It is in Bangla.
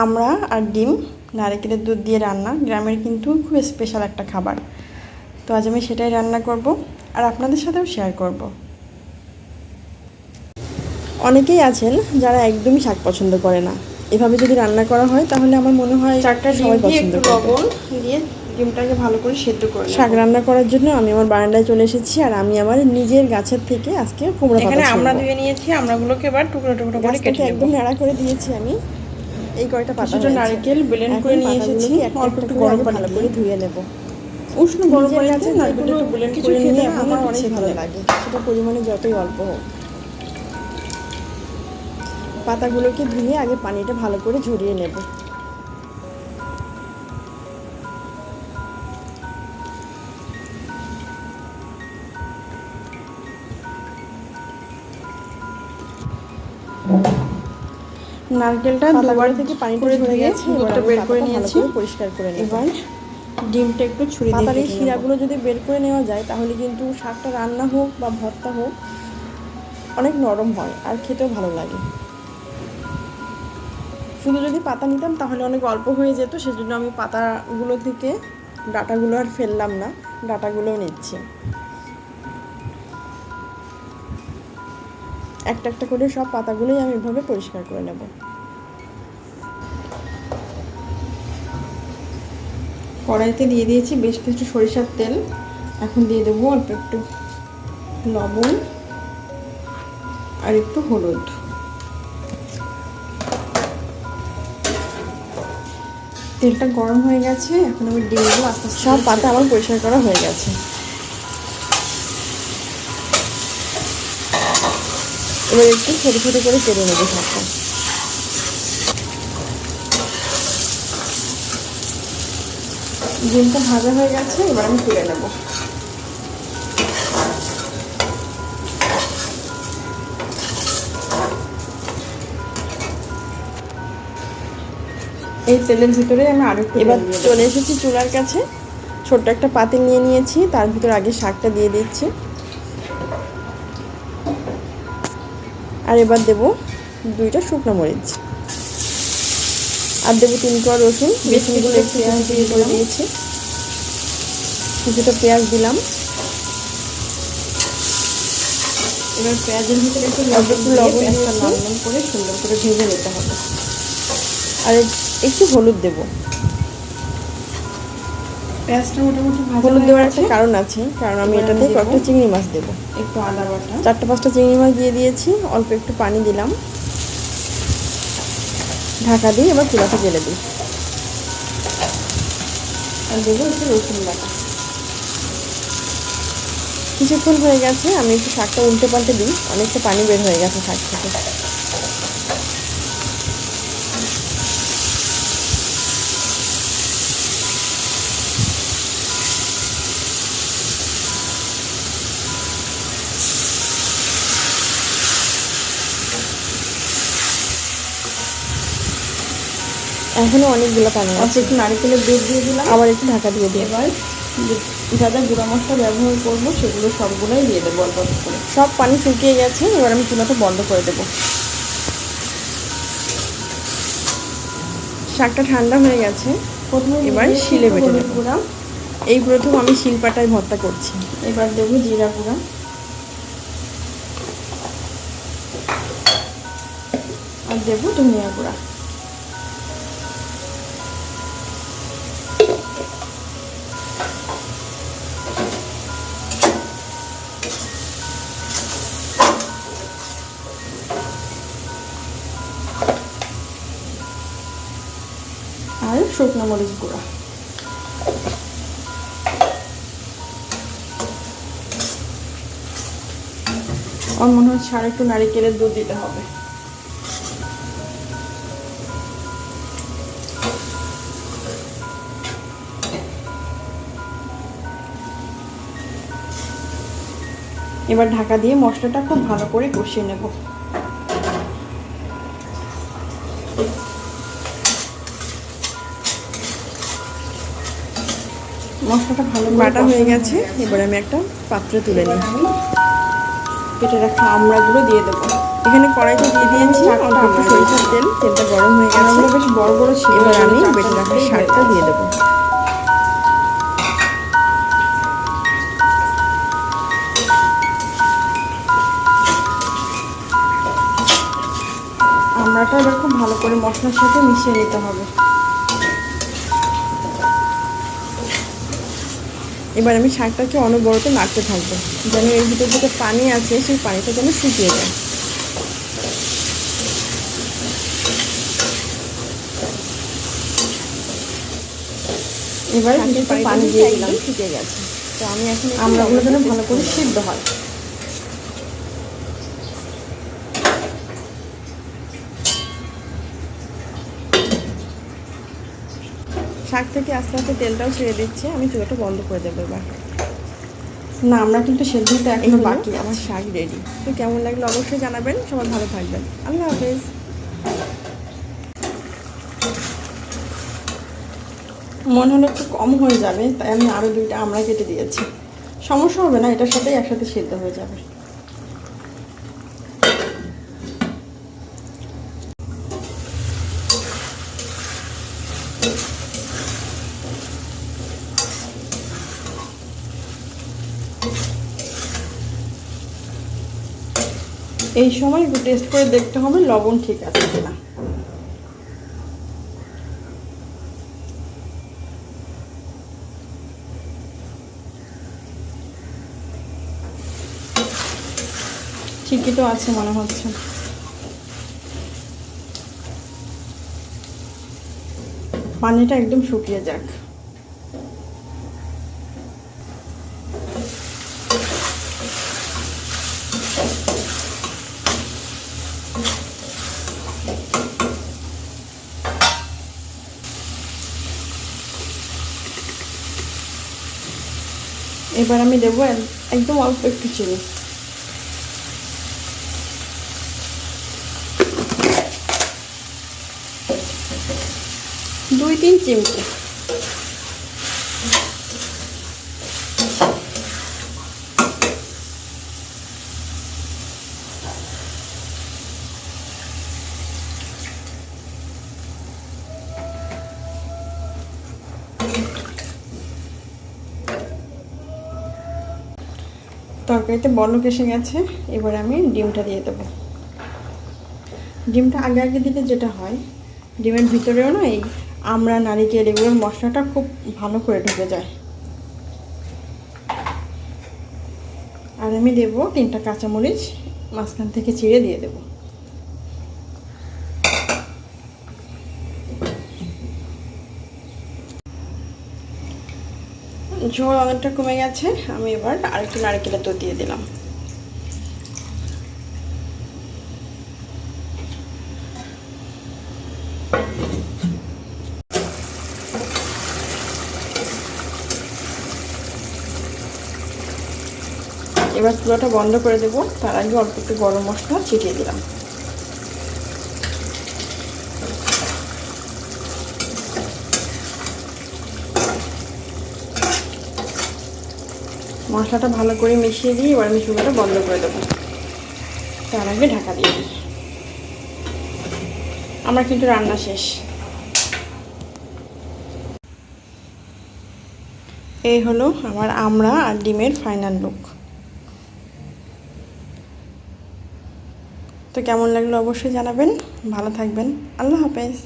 আমরা আর ডিম নারকেলের দুধ দিয়ে রান্না। গ্রামের কিন্তু খুব স্পেশাল একটা খাবার। তো আজ আমি সেটাই রান্না করব আর আপনাদের সাথেও শেয়ার করব। অনেকেই আছেন যারা একদমই শাক পছন্দ করে না। এভাবে যদি রান্না করা হয় তাহলে আমার মনে হয় চারটা ডিম সবাই পছন্দ লবণ দিয়ে ডিমটাকে ভালো করে সেদ্ধ করে শাক রান্না করার জন্য আমি আমার বারান্দায় চলে এসেছি আর আমি আমার নিজের গাছের থেকে আজকে কুমড়া পাতা এখানে আমরা। ধুয়ে নিয়েছি আমরাগুলোকে এবার টুকরো টুকরো করে কেটে একদম নাড়া করে দিয়েছি আমি। এই কয়টা পাতা কিছুটা নারকেল ব্লেন্ড করে নিয়ে এসেছি অল্প একটু গরম পানি দিয়ে ধুয়ে নেব। উষ্ণ গরম পানিতে নারকেলটা একটু ব্লেন্ড করে নিয়ে আমার অনেক ভালো লাগে। সেটা পরিমাণে যতই অল্প হোক। পাতাগুলোকে ধুয়ে আগে পানিটা ভালো করে ঝরিয়ে নেব। নারকেলটা দুবার থেকে পানিটা করে ধুয়ে গেছে দুধটা বের করে নিয়েছি। পরিষ্কার করে এবার ডিমটা একটু ছুরি দিয়ে পাতার এই শিরাগুলো যদি বের করে নেওয়া যায় তাহলে কিন্তু শাকটা রান্না হোক বা ভর্তা হোক অনেক নরম হয় আর খেতেও ভালো লাগে। শুধু যদি পাতা নিতাম তাহলে অনেক অল্প হয়ে যেত সেজন্য আমি পাতাগুলো থেকে ডাটাগুলো আর ফেললাম না ডাটাগুলোও নিচ্ছি। একটা একটা করে সব পাতাগুলোই আমি এভাবে পরিষ্কার করে নেব। কড়াইতে দিয়ে দিয়েছি বেশ কিছু সরিষার তেল। এখন দিয়ে দেবো অল্প একটু লবণ আর একটু হলুদ। তেলটা গরম হয়ে গেছে এখন আমি ডিমগুলো আস্তে আস্তে সব পাতা আমার পরিষ্কার করা হয়ে গেছে। এবার একটু ছোটো ছোটো করে কেটে নেব শাকটা ডিমটা ভাজা হয়ে গেছে এবার আমি তুলে নেব। এই তেলের ভিতরে আমি আরও এবার। চলে এসেছি চুলার কাছে। ছোট্ট একটা পাতিল নিয়ে নিয়েছি তার ভিতরে আগে শাকটা দিয়ে দিচ্ছি। আর এবার দেব দুইটা শুকনো মরিচ। আর দেবো তিন কোয়া রসুন রসুনগুলো একটু পেঁয়াজ দিয়ে করে দিয়েছি। কিছুটা পেঁয়াজ দিলাম। এবার পেঁয়াজের ভিতরে একটু লবণ লাল করে সুন্দর করে ভেজে নিতে হবে। আর একটু হলুদ দেবো। পেঁয়াজটা মোটামুটি হলুদ দেওয়ার একটা কারণ আছে কারণ আমি এটাতে কয়েকটা চিংড়ি মাছ দেবো। একটু আদা বাটা। চারটে পাঁচটা চিংড়ি মাছ দিয়ে দিয়েছি অল্প একটু পানি দিলাম। ঢাকা দিয়ে এবার চুলাটা জেলে দিই। আর দেবো একটু রসুন বাটা। কিছুক্ষণ হয়ে গেছে আমি একটু শাকটা উল্টে পাল্টে দিই অনেকটা পানি বের হয়ে গেছে শাক থেকে। এখনও অনেকগুলো পানি আছে। একটু নারকেলের দুধ দিয়ে দিলাম। আবার একটু ঢাকা দিয়ে দিই এবার যে- যা গুঁড়া মশলা ব্যবহার করব সেগুলো সবগুলোই দিয়ে দেবো অল্প অল্প করে। সব পানি শুকিয়ে গেছে এবার আমি চুলাটা বন্ধ করে দেবো। শাকটা ঠান্ডা হয়ে গেছে প্রথমে এবার শিলে বেটে। গুঁড়া। এই প্রথম আমি শিলপাটায় ভর্তা করছি। এবার দেবো জিরা গুঁড়া। আর দেবো ধনিয়া গুঁড়া। আর শুকনো মরিচ গুঁড়া। আমার মনে হচ্ছে আর একটু নারিকেলের দুধ দিতে হবে। এবার ঢাকা দিয়ে মশলাটা খুব ভালো করে কষিয়ে নেব। মশলাটা ভালো বাটা হয়ে গেছে। এবার আমি একটা পাত্রে তুলে নিই। কেটে রাখা আমড়াগুলো দিয়ে দেবো। এখানে কড়াইতে দিয়ে দিয়েছি অল্প একটু আমরা সরিষার তেল। তেলটা গরম হয়ে গেছে। আমড়াগুলো বেশ বড় বড় ছিল। এবার আমি বেটে রাখা শাকটা দিয়ে দেবো। আমড়াটা এবার খুব ভালো করে মশলার সাথে মিশিয়ে নিতে হবে। এবার আমি শাকটাকে অনবরত নাড়তে থাকব যেন এর ভিতর থেকে পানি আছে সেই পানিটা যেন শুকিয়ে যায়। এবার পানি দিয়ে দিলাম। শুকিয়ে গেছে। তো আমি এখন আমরা ওগুলো যেন ভালো করে সিদ্ধ হয়। শাক থেকে আস্তে আস্তে তেলটাও ছেড়ে দিচ্ছে আমি চুলাটা বন্ধ করে দেবো এবার। না আমরা কিন্তু সেদ্ধটা এখনও বাকি আমার শাক রেডি তো কেমন লাগল অবশ্যই জানাবেন সবাই ভালো থাকবেন। আল্লাহ হাফেজ। মনে হলো একটু কম হয়ে যাবে তাই আমি আরও দুইটা আমড়া কেটে দিয়েছি। সমস্যা হবে না এটার সাথেই একসাথে সিদ্ধ হয়ে যাবে। এই সময় একটু টেস্ট করে দেখতে হবে লবণ ঠিক আছে কিনা। ঠিকই তো আছে মনে হচ্ছে। পানিটা একদম শুকিয়ে যাক। এবার আমি দেবো একদম অল্প একটু চিনি। দুই তিন চিমটি। তরকারিতে বলক এসে গেছে এবার আমি ডিমটা দিয়ে দেবো। ডিমটা আগে আগে দিলে যেটা হয়, ডিমের ভিতরেও না এই আমরা নারিকেল এগুলোর মশলাটা খুব ভালো করে ঢুকে যায়। আর আমি দেবো তিনটা কাঁচামরিচ, মাঝখান থেকে চিড়ে দিয়ে দেবো। ঝোল অনেকটা কমে গেছে। আমি এবার আরেকটু নারকেলের দুধ দিয়ে দিলাম। এবার চুলাটা বন্ধ করে দেবো। তার আগে অল্প একটু গরম মশলা ছিটিয়ে দিলাম। মশলাটা ভালো করে মিশিয়ে দিয়ে এবার আমি চুলাটা বন্ধ করে দেবো। তার আগে ঢাকা দিয়ে দিই। আমার কিন্তু রান্না শেষ। এই হলো আমার আমড়া আর ডিমের ফাইনাল লুক তো কেমন লাগল অবশ্যই জানাবেন। ভালো থাকবেন। আল্লাহ হাফেজ।